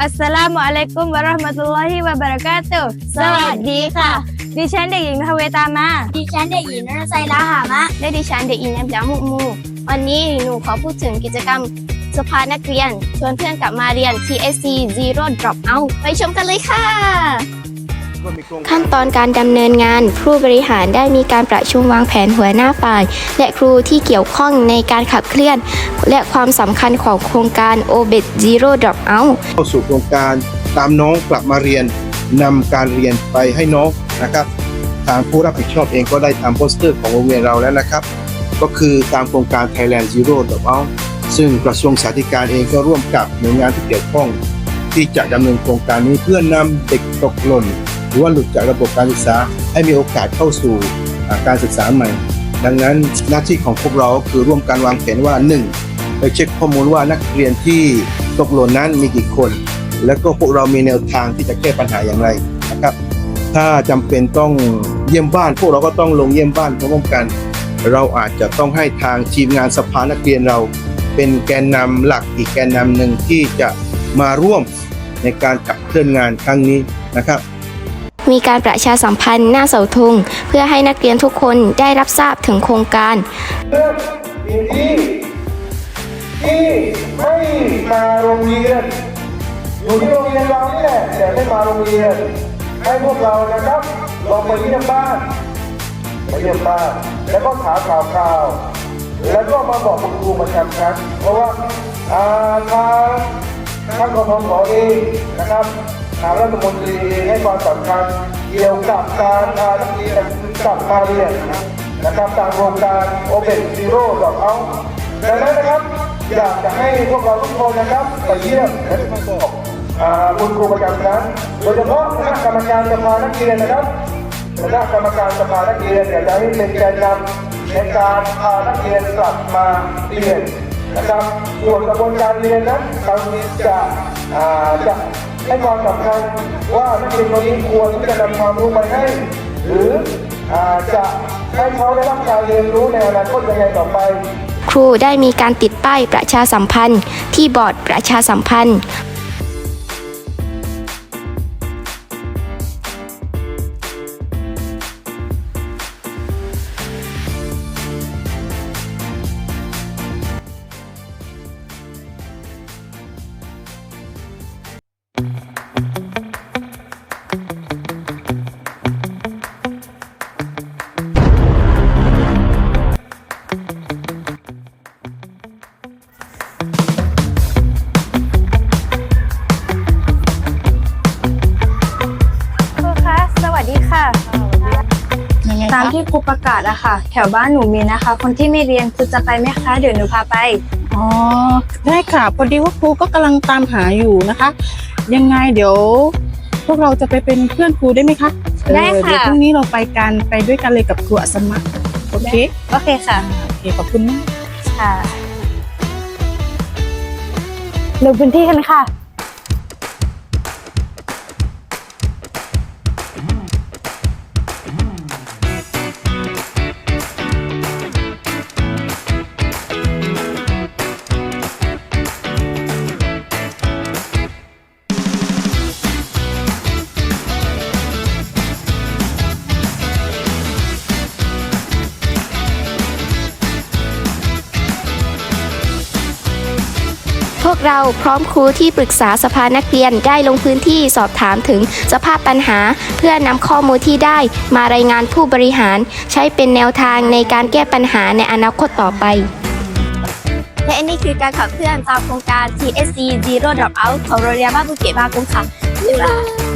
อัสสลามุอะลัยกุมวะเราะห์มะตุลลอฮิวะบะเราะกาตุฮ์สวัสดีค่ะ ดิฉันเด็กหญิงทเวตามา ดิฉันเด็กหญิงนรไซลาหามะ และดิฉันเด็กหญิงแอมจามุมู วันนี้หนูขอพูดถึงกิจกรรมสภานักเรียน ชวนเพื่อนกลับมาเรียน TSC Zero Drop Out ไปชมกันเลยค่ะ ขั้นตอนการดำเนินงาน ผู้บริหารได้มีการประชุมวางแผนหัวหน้าฝ่าย และครูที่เกี่ยวข้องในการขับเคลื่อน และความสำคัญของโครงการ OBET Zero Drop Out เข้าสู่โครงการตามน้องกลับมาเรียนนำการเรียนไปให้น้องนะครับ ทางผู้รับผิดชอบเองก็ได้ทำโปสเตอร์ของโรงเรียนเราแล้วนะครับ ก็คือตามโครงการ Thailand Zero Drop Out ซึ่งกระทรวงสาธารณสุขเองก็ร่วมกับหน่วยงานที่เกี่ยวข้อง ที่จะดำเนินโครงการนี้เพื่อนำเด็กตกหล่น หรือว่าหลุดจากระบบการศึกษาให้มีโอกาสเข้าสู่การศึกษาใหม่ ดังนั้นหน้าที่ของพวกเราคือร่วมกันวางแผนว่า 1. ไปเช็คข้อมูลว่านักเรียนที่ตกหล่นนั้นมีกี่คน แล้วก็พวกเรามีแนวทางที่จะแก้ปัญหาอย่างไรนะครับ ถ้าจำเป็นต้องเยี่ยมบ้าน พวกเราก็ต้องลงเยี่ยมบ้านพร้อมกัน เราอาจจะต้องให้ทางทีมงานสภานักเรียนเรา เป็นแกนนำหลักอีกแกนนำหนึ่งที่จะมาร่วมในการขับเคลื่อนงานครั้งนี้นะครับ มีการประชาสัมพันธ์หน้าเสาธงเพื่อให้นักเรียนทุกคนได้รับทราบถึงโครงการที่ที่ไม่มาโรงเรียนอยู่ที่โรงเรียนเรานี่แหละแต่ไม่มาโรงเรียนให้พวกเรานะครับลองไปเยี่ยมบ้านไปเยี่ยมบ้านแล้วก็ถามข่าวข่าวแล้วก็มาบอกคุณครูประจำชั้นเพราะว่าอ่าทางท่านกพขเองนะครับ ทางรัฐมนตรีให้ความสำคัญเกี่ยวกับการพาทีกับมาเรียนนะครับตามโครงการ Open Zero ดอกเอาดังนั้นนะครับอยากจะให้พวกเราทุกคนนะครับไปเยี่ยมและมาบอาคุณครูประจำชั้นโดยเฉพาะคณะกรรมการสภานักเรียนนะครับคณะกรรมการสภานักเรียนอยากจะให้เป็นแกนนำในการพานักเรียนกลับมาเรียนนะครับส่วนกระบวนการเรียนนั้นเราจะอาจะ ให้ความสำคัญว่านักเรียนคนนี้ควรที่จะนำความรู้ไปให้ หรืออาจะให้เขาได้รับการเรียนรู้ในอนาคตยังไงต่อไปครูได้มีการติดป้ายประชาสัมพันธ์ที่บอร์ดประชาสัมพันธ์ามที่ครูประกาศอะค่ะ แถวบ้านหนูมีนะคะ คนที่ไม่เรียนครูจะไปไหมคะเดี๋ยวหนูพาไป อ๋อได้ค่ะพอดีว่าครูก็กำลังตามหาอยู่นะคะ ยังไงเดี๋ยว พวกเราจะไปเป็นเพื่อนครูได้ไหมคะได้ค่ะ เออเดี๋ยวพรุ่งนี้เราไปกันไปด้วยกันเลยกับครูอัสมะโอเคโอเคค่ะโอเคขอบคุณมาก ค่ะ ลงพื้นที่กันค่ะ วกเราพร้อมครูที่ปรึกษาสภานักเรียนได้ลงพื้นที่สอบถามถึงสภาพปัญหา เพื่อนำข้อมูลที่ได้มารายงานผู้บริหาร ใช้เป็นแนวทางในการแก้ปัญหาในอนาคตต่อไป และนี่คือการขับเคลื่อนตามโครงการ TSC Zero Dropout ของโรงเรียนบ้านบุเกตบางกุ้งค่ะบ๊ายบาย